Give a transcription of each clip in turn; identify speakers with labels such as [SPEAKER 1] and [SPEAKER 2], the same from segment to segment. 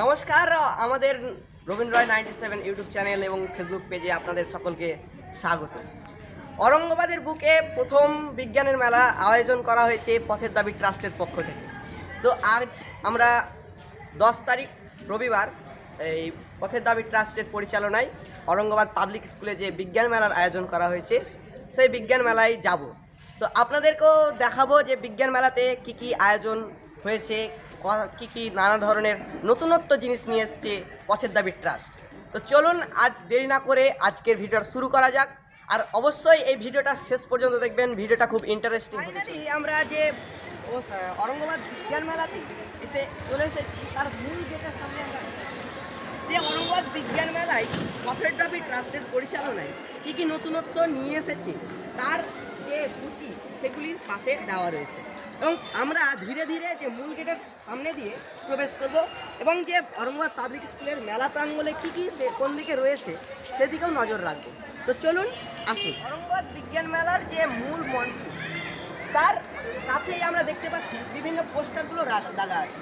[SPEAKER 1] নমস্কার, আমাদের Rabindra Roy ninety seven YouTube channel এবং ফেসবুক পেজে আপনাদের সকলকে স্বাগত। অরঙ্গাবাদের বুকে প্রথম বিজ্ঞানের মেলা আয়োজন করা হয়েছে পথের দাবি ট্রাস্টের পক্ষ থেকে। তো আজ আমরা দশ তারিখ রবিবার এই পথের দাবি ট্রাস্টের পরিচালনায় অরঙ্গাবাদ পাবলিক স্কুলে যে বিজ্ঞান মেলার আয়োজন করা হয়েছে, সেই বিজ্ঞান মেলায় যাব। তো আপনাদেরকেও দেখাবো যে বিজ্ঞান মেলাতে কি কি আয়োজন হয়েছে ক- কি নানা ধরনের নতুনত্ব জিনিস নিয়ে এসছে পথের দাবি ট্রাস্ট। তো চলুন আজ দেরি না করে আজকের ভিডিওটা শুরু করা যাক। আর অবশ্যই এই ভিডিওটা শেষ পর্যন্ত দেখবেন ভিডিওটা খুব ইন্টারেস্টিং আমরা যে অরঙ্গাবাদ বিজ্ঞান মেলাতে এসে চলে এসেছি তার মূল গেটের সামনে আমরা যে অরঙ্গাবাদ বিজ্ঞান মেলায় পথের দাবি ট্রাস্টের পরিচালনায় কী কী নতুনত্ব নিয়ে এসেছে তার যে সূচি সেগুলির পাশে দেওয়া রয়েছে। এবং আমরা ধীরে ধীরে যে মূল গেটের সামনে দিয়ে প্রবেশ করব এবং যে অরঙ্গাবাদ পাবলিক স্কুলের মেলা প্রাঙ্গণে কী কী সে কোন দিকে রয়েছে, সেদিকেও নজর রাখব। তো চলুন আসুন। অরঙ্গাবাদ বিজ্ঞান মেলার যে মূল মঞ্চ, তার কাছেই আমরা দেখতে পাচ্ছি বিভিন্ন পোস্টারগুলো লাগা আছে।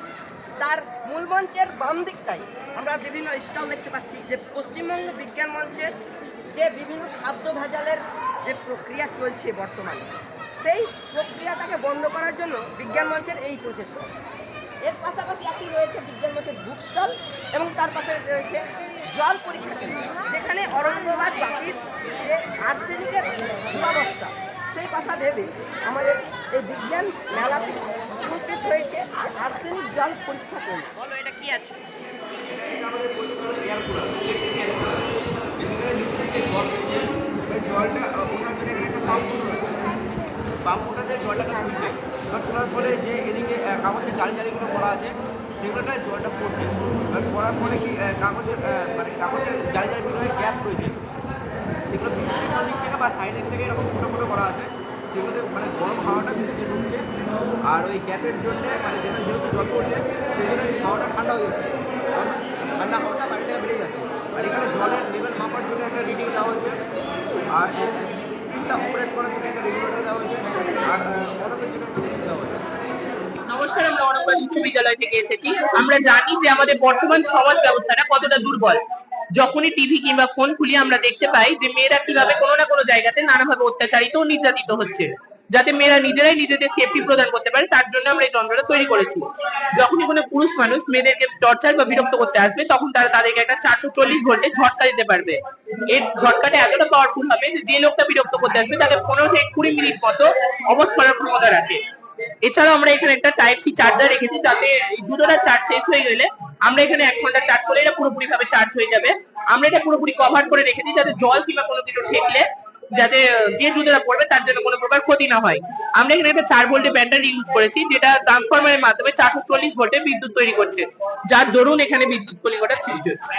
[SPEAKER 1] তার মূল মঞ্চের বাম দিকটাই আমরা বিভিন্ন স্টল দেখতে পাচ্ছি যে পশ্চিমবঙ্গ বিজ্ঞান মঞ্চের যে বিভিন্ন খাদ্য ভেজালের যে প্রক্রিয়া চলছে বর্তমানে। সেই প্রক্রিয়াটাকে বন্ধ করার জন্য বিজ্ঞান মঞ্চের এই প্রচেষ্টা এর পাশাপাশি একই রয়েছে বিজ্ঞান মঞ্চের বুক স্টল এবং তার পাশে রয়েছে জল পরীক্ষা কেন্দ্র যেখানে অরণ্যবাদবাসীর যে আর্সেনিকের দুরবস্থা সেই কথা ভেবে আমাদের এই বিজ্ঞান মেলাতে উপস্থিত হয়েছে আর্সেনিক জল পরীক্ষা কেন্দ্র। বলো এটা কি আছে?
[SPEAKER 2] জলটা ওনার জন্য একটা পাম্প পাম্পটাতে জলটা তুলছে। এবার তোলার পরে যে এদিকে কাগজের জালি জালিগুলো করা আছে সেগুলোতে জলটা পড়ছে। এবার পড়ার পরে কি কাগজের মানে কাগজের জালি জালিগুলো গ্যাপ রয়েছে। সেগুলো পিছন দিক থেকে বা সাইডের থেকে এরকম ছোটো ছোটো করা আছে। সেগুলোতে মানে গরম হাওয়াটা ভিতরে ঢুকছে। আর ওই গ্যাপের জন্য মানে যেখানে যেহেতু জল পড়ছে, সেই জন্য হাওয়াটা ঠান্ডা হয়ে যাচ্ছে। ঠান্ডা হাওয়াটা বাড়ি থেকে বেরিয়ে যাচ্ছে। আর এখানে জলের লেভেল মাপার জন্য একটা রিডিং দেওয়া হয়েছে। আর স্পিডটা অপারেট করার জন্য একটা রেগুলেটর দেওয়া হয়েছে আর বরফের জন্য একটা স্পিড দেওয়া হয়েছে
[SPEAKER 3] নমস্কার আমরা অনবাদ উচ্চ বিদ্যালয় থেকে এসেছি। আমরা জানি যে আমাদের বর্তমান সমাজ ব্যবস্থাটা কতটা দুর্বল। যখনই টিভি কিংবা ফোন খুলি, আমরা দেখতে পাই যে মেয়েরা কীভাবে কোনো না কোনো জায়গাতে নানাভাবে অত্যাচারিত ও নির্যাতিত হচ্ছে। যাতে মেয়েরা নিজেরাই নিজেদের সেফটি প্রদান করতে পারে, তার জন্য আমরা এই যন্ত্রটা তৈরি করেছি। যখনই কোনো পুরুষ মানুষ মেয়েদেরকে টর্চার বা বিরক্ত করতে আসবে, তখন তারা তাদেরকে একটা চারশো চল্লিশ ভোল্টের ঝটকা দিতে পারবে। এর ঝটকাটা এতটা পাওয়ারফুল হবে যে লোকটা বিরক্ত করতে আসবে, তাকে পনেরো থেকে কুড়ি মিনিট মতো অবশ করার ক্ষমতা রাখে। এছাড়াও আমরা এখানে একটা টাইপ সি চার্জার রেখেছি, যাতে জুতোটা চার্জ শেষ হয়ে গেলে আমরা এখানে এক ঘণ্টা চার্জ করলে এটা পুরোপুরি ভাবে চার্জ হয়ে যাবে। আমরা এটা পুরোপুরি কভার করে রেখে দিই যাতে জল কিংবা কোনো কিছু ঠেকলে যাতে যে জুতোটা পড়বে তার জন্য কোনো প্রকার ক্ষতি না হয়। আমরা এখানে একটা চার ভোল্টের ব্যাটারি ইউজ করেছি, যেটা ট্রান্সফরমারের মাধ্যমে চারশো চল্লিশ ভোল্টে বিদ্যুৎ তৈরি করছে, যার দরুন এখানে বিদ্যুৎ কলিকটার সৃষ্টি হচ্ছে।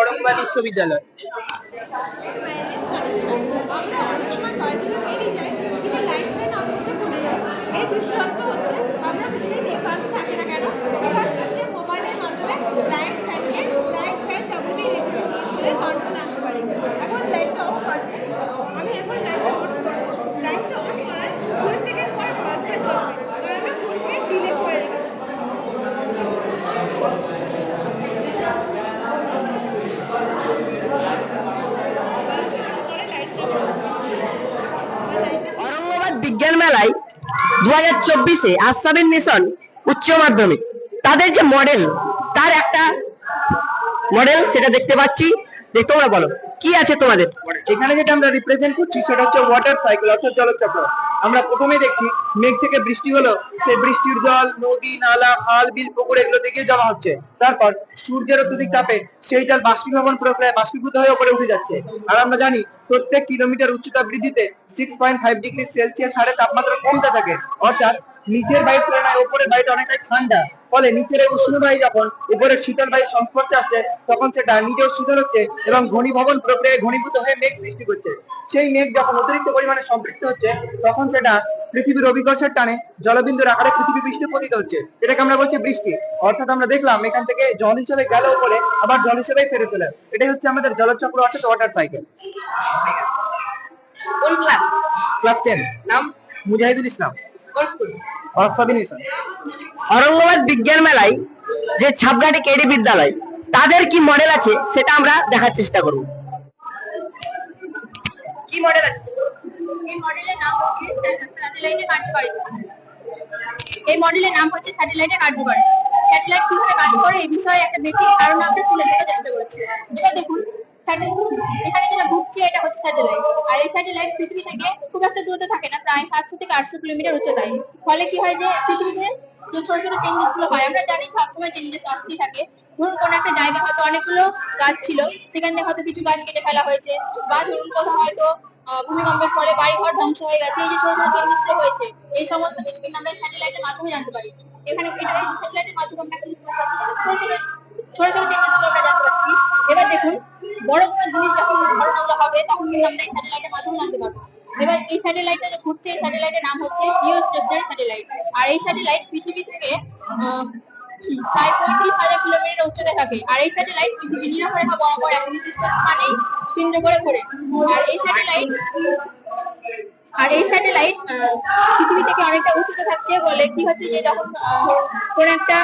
[SPEAKER 3] অরঙ্গবাদ উচ্চ বিদ্যালয়।
[SPEAKER 4] আমরা অনেক সময় বেরিয়ে যাই, কিন্তু ফ্যান অফ করতে ভুলে যাই। এর দৃষ্টান্ত হচ্ছে আমরা পৃথিবীর যে প্রান্তে থাকি না কেন সেখানকার যে মোবাইলের মাধ্যমে লাইট ফ্যানকে লাইট ফ্যান যাবতীয় ইলেকট্রিক করে কন্ট্রোল আনতে পারি এখন লাইটটা অফ আছে আমি এখন লাইটটা অন করব লাইটটা অন করার কুড়ি সেকেন্ড পরে বাল্বটা জ্বলবে কারণ আমি কুড়ি সেকেন্ড ডিলে করে রেখেছি বারো সেকেন্ড পরে লাইটটা লাইটটা
[SPEAKER 1] অরঙ্গাবাদ বিজ্ঞান মেলায় দু হাজার চব্বিশে আসামের মিশন উচ্চ মাধ্যমিক। তাদের যে মডেল তার একটা মডেল সেটা দেখতে পাচ্ছি। যে তোমরা বলো, কি আছে তোমাদের?
[SPEAKER 2] এখানে যেটা আমরা রিপ্রেজেন্ট করছি, সেটা হচ্ছে ওয়াটার সাইকেল অর্থাৎ জলচক্র। আমরা প্রথমে দেখছি, মেঘ থেকে বৃষ্টি হলো সেই বৃষ্টির জল, নদী, নালা, খাল, বিল, পুকুর এগুলো থেকে জমা হচ্ছে। তারপর সূর্যের অত্যধিক তাপে সেই জল বাষ্পীভবন প্রক্রিয়ায় বাষ্পীভূত হয়ে উপরে উঠে যাচ্ছে। আর আমরা জানি প্রত্যেক কিলোমিটার উচ্চতা বৃদ্ধিতে six point five degree Celsius হারে তাপমাত্রা কমতে থাকে। অর্থাৎ নিচের বায়ুর তুলনায় উপরের বায়ুটা অনেকটাই ঠান্ডা। ফলে নিচের উষ্ণ বায়ু যখন উপরের শীতল বায়ু সংস্পর্শে আসছে, তখন সেটা নিজেও শীতল হচ্ছে এবং ঘনীভবন প্রক্রিয়ায় ঘনীভূত হয়ে মেঘ সৃষ্টি করছে। সেই মেঘ যখন অতিরিক্ত পরিমাণে সম্পৃক্ত হচ্ছে, তখন সেটা পৃথিবীর অভিকর্ষের টানে জলবিন্দুর আকারে পৃথিবী পৃষ্ঠে পতিত হচ্ছে। এটাকে আমরা বলছি বৃষ্টি। অর্থাৎ আমরা দেখলাম এখান থেকে জল হিসেবে গেল উপরে, আবার জল হিসেবে ফেরত তোলে এটাই হচ্ছে আমাদের জলচক্র, অর্থাৎ ওয়াটার সাইকেল
[SPEAKER 1] কোন ক্লাস
[SPEAKER 2] ক্লাস টেন
[SPEAKER 1] নাম?
[SPEAKER 2] মুজাহিদুল ইসলাম।
[SPEAKER 1] কোন স্কুল
[SPEAKER 2] ইসলাম।
[SPEAKER 1] অরঙ্গাবাদ বিজ্ঞান মেলায় যে ছাপগাটি কেডি বিদ্যালয়, তাদের কি মডেল আছে সেটা আমরা দেখার চেষ্টা করব। কি মডেল আছে?
[SPEAKER 5] এই মডেলের নাম হচ্ছে স্যাটেলাইটের কার্যকারিতা এই মডেলের নাম হচ্ছে স্যাটেলাইটের কার্যকারিতা স্যাটেলাইট কীভাবে কাজ করে এই বিষয়ে একটা বেসিক ধারণা আমরা তুলে ধরার চেষ্টা করছি। এবার দেখুন এখানে যেটা ঘুরছে, এটা হচ্ছে স্যাটেলাইট আর এই স্যাটেলাইট পৃথিবী থেকে খুব একটা দূরত্বে থাকে না, প্রায় সাতশো থেকে আটশো কিলোমিটার উচ্চতায়। ফলে কি হয় যে, পৃথিবীতে যে ছোট ছোট চেঞ্জেসগুলো হয়। আমরা জানি সবসময় চেঞ্জেস আসতেই থাকে। ধরুন, কোন একটা জায়গা হয়তো অনেকগুলো গাছ ছিল, সেখান থেকে হয়তো কিছু গাছ কেটে ফেলা হয়েছে। বা ধরুন, কোথাও হয়তো ভূমিকম্পের ফলে বাড়িঘর ধ্বংস হয়ে গেছে। এই যে ছোট ছোট চেঞ্জেসগুলো হয়েছে, এই সমস্ত কিছু কিন্তু আমরা স্যাটেলাইটের মাধ্যমে জানতে পারি। এখানে স্যাটেলাইটের মাধ্যমে আমরা কিন্তু ছোট ছোট ছোট ছোট চেঞ্জেসগুলো আমরা জানতে পারছি। এবার দেখুন, বড় কোনো জিনিস যখন ঘটনাগুলো হবে, তখন কিন্তু আমরা এই স্যাটেলাইটের মাধ্যমে জানতে পারব। এবার এই স্যাটেলাইটটা যে ঘুরছে, এই স্যাটেলাইটের নাম হচ্ছে জিও স্টেশনারি স্যাটেলাইট আর এই স্যাটেলাইট পৃথিবী থেকে প্রায় পঁয়ত্রিশ হাজার কিলোমিটার উচ্চতায় থাকে। আর এই স্যাটেলাইট পৃথিবী নিরপরেখা বরাবর এক নির্দিষ্ট স্থানেই কেন্দ্র করে ঘোরে। আর এই স্যাটেলাইট আর এই স্যাটেলাইট পৃথিবী থেকে অনেকটা উঁচুতে থাকছে বলে কি হচ্ছে যে যখন কোন একটা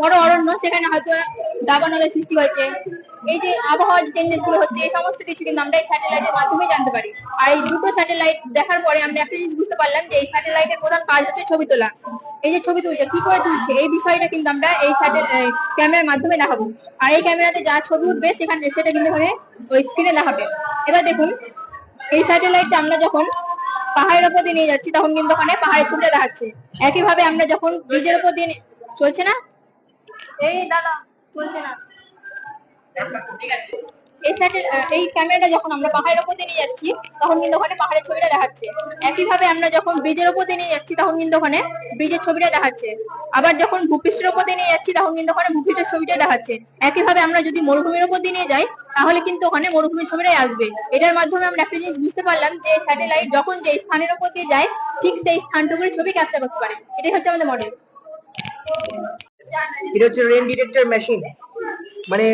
[SPEAKER 5] বড় অরণ্য সেখানে হয়তো দাবানলের সৃষ্টি হয়েছে। এই যে আবহাওয়ার চেঞ্জেসগুলো হচ্ছে, এই সমস্ত কিছু কিন্তু আমরা এই স্যাটেলাইটের মাধ্যমে জানতে পারি। আর এই দুটো স্যাটেলাইট দেখার পরে আমরা একটা জিনিস বুঝতে পারলাম যে এই স্যাটেলাইটের প্রধান কাজ হচ্ছে ছবি তোলা। এই যে ছবি তুলছে, কি করে তুলছে, এই বিষয়টা কিন্তু আমরা এই ক্যামেরার মাধ্যমে দেখাবো। আর এই ক্যামেরাতে যা ছবি উঠবে, সেখানে সেটা কিন্তু ওখানে ওই স্ক্রিনে দেখাবে। এবার দেখুন, এই স্যাটেলাইটটা আমরা যখন পাহাড়ের উপর দিয়ে নিয়ে যাচ্ছি, তখন কিন্তু ওখানে পাহাড়ের ছবিটা দেখাচ্ছে। একইভাবে আমরা যখন ব্রিজের উপর দিয়ে চলছে না? এই দাদা, চলছে না। এই যখন আমরা পাহাড়ের দিয়ে নিয়ে যাচ্ছি, তখন কিন্তু ওখানে পাহাড়ের ছবিটা দেখাচ্ছে। আমরা যখন ব্রিজের নিয়ে যাচ্ছি, তখন কিন্তু ওখানে ব্রিজের ছবিটা দেখাচ্ছে। আবার যখন ভূপৃষ্ঠের নিয়ে যাচ্ছি, তখন কিন্তু ওখানে ভূপৃষ্ঠের ছবিটা দেখাচ্ছে। একইভাবে আমরা যদি মরুভূমির দিয়ে নিয়ে যাই, তাহলে কিন্তু ওখানে মরুভূমির ছবিটাই আসবে। এটার মাধ্যমে আমরা একটা জিনিস বুঝতে পারলাম যে স্যাটেলাইট যখন যে স্থানের উপর দিয়ে যায়, ঠিক সেই স্থানটুকুর ছবি ক্যাপচার করতে পারে। এটাই হচ্ছে আমাদের মডেল
[SPEAKER 6] মেশিন মানে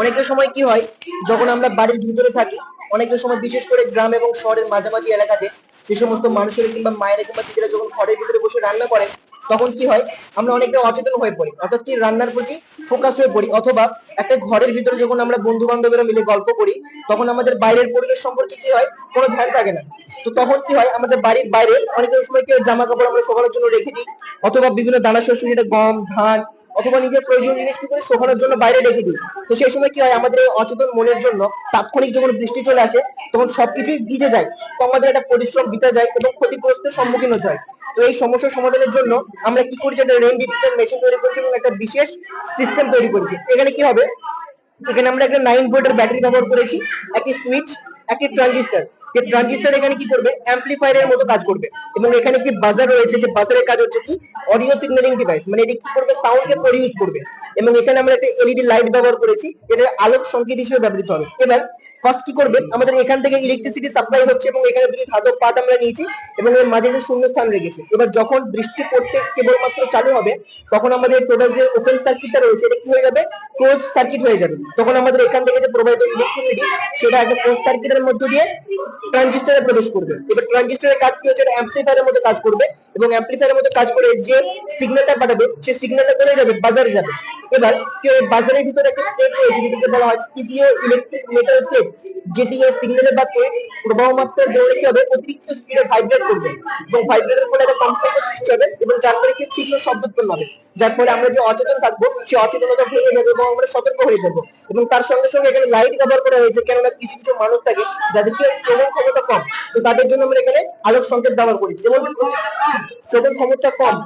[SPEAKER 6] অনেকটা সময় কি হয়, যখন আমরা বাড়ির ভিতরে থাকি, অনেকের সময় বিশেষ করে গ্রাম এবং শহরের মাঝামাঝি এলাকাতে যে সমস্ত মানুষের কিংবা মায়েরা কিংবা দিদিরা যখন ঘরের ভিতরে বসে রান্না করে, তখন কি হয়, আমরা অনেকটা অচেতন হয়ে পড়ি। অর্থাৎ কি, রান্নার প্রতি ফোকাস হয়ে পড়ি। অথবা একটা ঘরের ভিতরে যখন আমরা বন্ধু বান্ধবেরা মিলে গল্প করি, তখন আমাদের বাইরের পরিবেশ সম্পর্কে কি হয়, কোনো ধ্যান থাকে না। তো তখন কি হয়, আমাদের বাড়ির বাইরে অনেক সময় কি জামা কাপড় আমরা শোকানোর জন্য রেখে দিই, অথবা বিভিন্ন দানা শস্য যেটা গম, ধান অথবা নিজের প্রয়োজনীয় জিনিস কি করে শোকানোর জন্য বাইরে রেখে দিই। তো সেই সময় কি হয় আমাদের এই অচেতন মনের জন্য তাৎক্ষণিক যখন বৃষ্টি চলে আসে তখন সবকিছুই ভিজে যায়। তো আমাদের একটা পরিশ্রম বিতে যায় এবং ক্ষতিগ্রস্তের সম্মুখীন হতে হয়। তো এই সমস্যার সমাধানের জন্য আমরা কি করেছি একটা রেন ডিটেক্টর মেশিন তৈরি করেছি এবং একটা বিশেষ সিস্টেম তৈরি করেছি। এখানে কি হবে? এখানে আমরা একটা নাইন ভোল্টের ব্যাটারি ব্যবহার করেছি একটি সুইচ একটি ট্রানজিস্টর। যে ট্রানজিস্টর এখানে কি করবে? অ্যাম্পলিফায়ারের মতো কাজ করবে। এবং এখানে কি বাজার রয়েছে? যে বাজারের কাজ হচ্ছে কি? অডিও সিগন্যালিং ডিভাইস মানে এটি কি করবে? সাউন্ডকে প্রডিউস করবে। এবং এখানে আমরা একটা এলইডি লাইট ব্যবহার করেছি। এটা আলোক সংকেত হিসেবে ব্যবহৃত হবে। এবার ফার্স্ট কি করবে? আমাদের এখান থেকে ইলেকট্রিসিটি সাপ্লাই হচ্ছে এবং এখানে দুটি ধাতব পাত আমরা নিয়েছি এবং এর মাঝে যে শূন্য স্থান রেখেছি। এবার যখন বৃষ্টি পড়তে কেবলমাত্র চালু হবে তখন আমাদের টোটাল যে ওপেন সার্কিটটা রয়েছে এটা কি হয়ে যাবে? ক্লোজ সার্কিট হয়ে যাবে। তখন আমাদের এখান থেকে যে প্রোভাইড ইলেকট্রিসিটি সেটা একটা ক্লোজ সার্কিটের মধ্য দিয়ে ট্রানজিস্টরে প্রবেশ করবে। এবার ট্রানজিস্টরের কাজ কি হচ্ছে? এটা অ্যাম্পলিফায়ারের মতো কাজ করবে এবং অ্যাম্পলিফায়ারের মতো কাজ করে যে সিগন্যালটা পাঠাবে সেই সিগন্যালটা কোথায় যাবে বাজারে যাবে। এবার বাজারের ভিতরে একটা প্লেট রয়েছে, যেটাকে বলা হয় পিজিও ইলেকট্রিক মেটাল প্লেট যেটি এই সিগন্যালের বা প্রবাহ মাত্রার দৌড়ে কি হবে অতিরিক্ত স্পিডে ভাইব্রেট করবে। এবং ভাইব্রেটের ফলে একটা কম্পনের সৃষ্টি হবে এবং যার ফলে কি তীক্ষ্ণ শব্দ উৎপন্ন হবে। যার ফলে আমরা যে অচেতন থাকব, সে অচেতনতা ভেঙে যাবে এবং আমরা সতর্ক হয়ে যাব এবং তার সঙ্গে সঙ্গে এখানে লাইট ব্যবহার করা হয়েছে, কেননা কিছু কিছু মানুষ থাকে যাদের কি শ্রবণ ক্ষমতা কম। তো তাদের জন্য আমরা এখানে আলোক সংকেত ব্যবহার করি। যেমন শ্রবণ ক্ষমতা কম।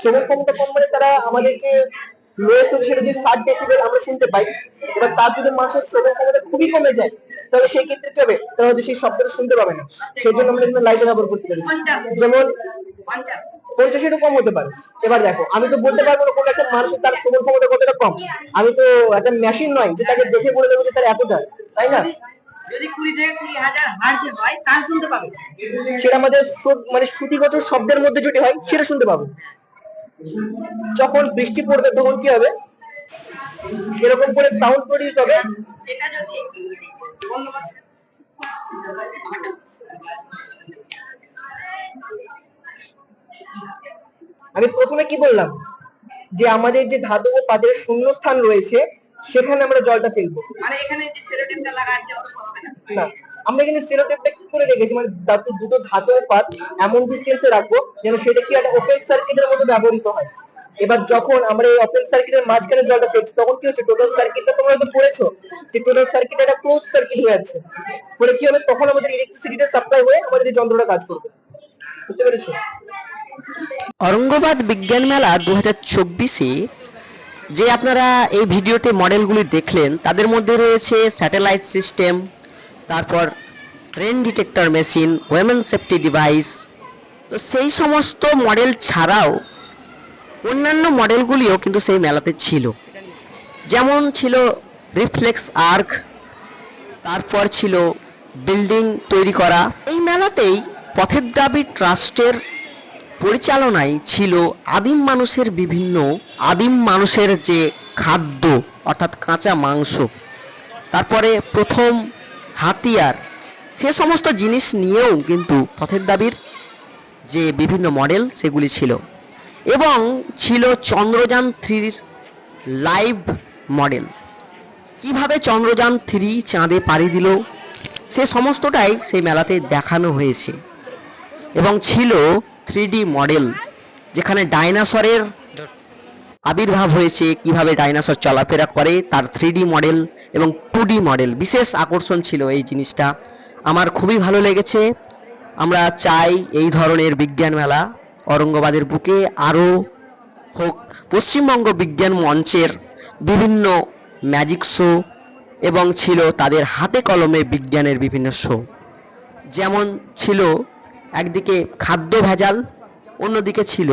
[SPEAKER 6] শ্রবণ ক্ষমতা কম মানে তারা আমাদেরকে লোয়েস্ট হচ্ছে সেটা যদি ষাট ডেসিবেল আমরা শুনতে পাই এবার তার যদি মানুষের শ্রবণ ক্ষমতা খুবই কমে যায় তাহলে সেই ক্ষেত্রে কি হবে? তারা হয়তো সেই শব্দটা শুনতে পাবে না। সেই জন্য আমরা ব্যবহার করতে পারি যেমন পঞ্চাশেরও কম হতে পারে। এবার দেখো আমি তো বলতে পারব না কোন একটা মানুষের তার শ্রবণ ক্ষমতা কতটা কম। আমি তো একটা মেশিন নয় যে তাকে দেখে বলে দেবো যে তার এতটা তাই না?
[SPEAKER 1] যদি কুড়ি থেকে কুড়ি হাজার হার্জে হয় শুনতে পাবে।
[SPEAKER 6] সেটা আমাদের মানে শ্রুতিগত শব্দের মধ্যে যদি হয় সেটা শুনতে পাবো। যখন বৃষ্টি পড়বে তখন কি হবে? এরকম করে সাউন্ড প্রডিউস হবে। আমি প্রথমে কি বললাম? যে আমাদের যে ধাতব পাদের শূন্য স্থান রয়েছে সেখানে আমরা জলটা ফেলব।
[SPEAKER 1] মানে এখানে যে সেলোটেপটা লাগা আছে
[SPEAKER 6] না। আমরা এখানে সেলোটেপটা কি করে রেখেছি? মানে ধাতু দুটো ধাতব পাত এমন ডিস্টেন্সে রাখব যেন সেটা কি একটা ওপেন সার্কিটের মতো ব্যবহৃত হয়। এবার যখন আমরা এই ওপেন সার্কিটের মাঝখানে জলটা ফেলছি, তখন কি হচ্ছে? টোটাল সার্কিটটা তোমরা হয়তো পড়েছো যে টোটাল সার্কিট একটা ক্লোজ সার্কিট হয়ে যাচ্ছে। ফলে কি হবে? তখন আমাদের ইলেকট্রিসিটিটা সাপ্লাই হয়ে আমাদের এই যন্ত্রটা কাজ করবে। বুঝতে পেরেছ?
[SPEAKER 7] অরঙ্গবাদ বিজ্ঞান মেলা দু হাজার চব্বিশে, যে আপনারা এই ভিডিওতে মডেলগুলি দেখলেন, তাদের মধ্যে রয়েছে স্যাটেলাইট সিস্টেম তারপর rain detector machine, women safety device. তো সেই সমস্ত মডেল ছাড়াও অন্যান্য মডেলগুলিও কিন্তু সেই মেলাতে ছিল। যেমন ছিল রিফ্লেক্স আর্ক, তারপর ছিল বিল্ডিং তৈরি করা। এই মেলাতেই পথের দাবি ট্রাস্টের পরিচালনায় ছিল আদিম মানুষের বিভিন্ন, আদিম মানুষের যে খাদ্য, অর্থাৎ কাঁচা মাংস। তারপরে প্রথম হাতিয়ার। সে সমস্ত জিনিস নিয়েও কিন্তু পথের দাবির যে বিভিন্ন মডেল সেগুলি ছিল। এবং ছিল চন্দ্রযান থ্রির লাইভ মডেল। কীভাবে চন্দ্রযান থ্রি চাঁদে পাড়ি দিল, সে সমস্তটাই সেই মেলাতে দেখানো হয়েছে। এবং ছিল থ্রি মডেল, যেখানে ডাইনোসরের আবির্ভাব হয়েছে, কীভাবে ডাইনোসর চলাফেরা করে, তার থ্রি মডেল এবং টু মডেল বিশেষ আকর্ষণ ছিল এই জিনিসটা। আমার খুবই ভালো লেগেছে। আমরা চাই এই ধরনের বিজ্ঞান মেলা অরঙ্গবাদের বুকে আরও হোক। পশ্চিমবঙ্গ বিজ্ঞান মঞ্চের বিভিন্ন ম্যাজিক শো এবং ছিল তাদের হাতে কলমে বিজ্ঞানের বিভিন্ন শো যেমন ছিল একদিকে খাদ্য ভেজাল, অন্যদিকে ছিল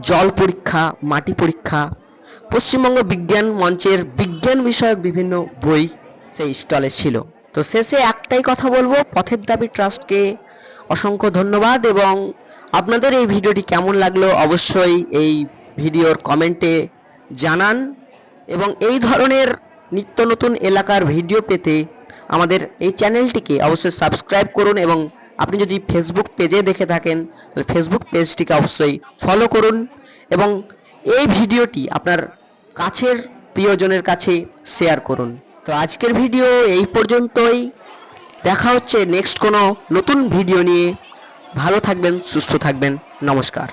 [SPEAKER 7] জল পরীক্ষা, মাটি পরীক্ষা, পশ্চিমবঙ্গ বিজ্ঞান মঞ্চের বিজ্ঞান বিষয়ক বিভিন্ন বই সেই স্টলে ছিল। তো শেষে একটাই কথা বলব, পথের দাবি ট্রাস্টকে অসংখ্য ধন্যবাদ এবং আপনাদের এই ভিডিওটি কেমন লাগল অবশ্যই এই ভিডিওর কমেন্টে জানান এবং এই ধরনের নিত্য নতুন এলাকার ভিডিও পেতে আমাদের এই চ্যানেলটিকে অবশ্যই সাবস্ক্রাইব করুন এবং আপনি যদি ফেসবুক পেজে দেখে থাকেন, তাহলে ফেসবুক পেজটিকে অবশ্যই ফলো করুন এবং এই ভিডিওটি আপনার কাছের প্রিয়জনের কাছে শেয়ার করুন। তো আজকের ভিডিও এই পর্যন্তই। দেখা হচ্ছে নেক্সট কোনো নতুন ভিডিও নিয়ে। ভালো থাকবেন, সুস্থ থাকবেন। নমস্কার।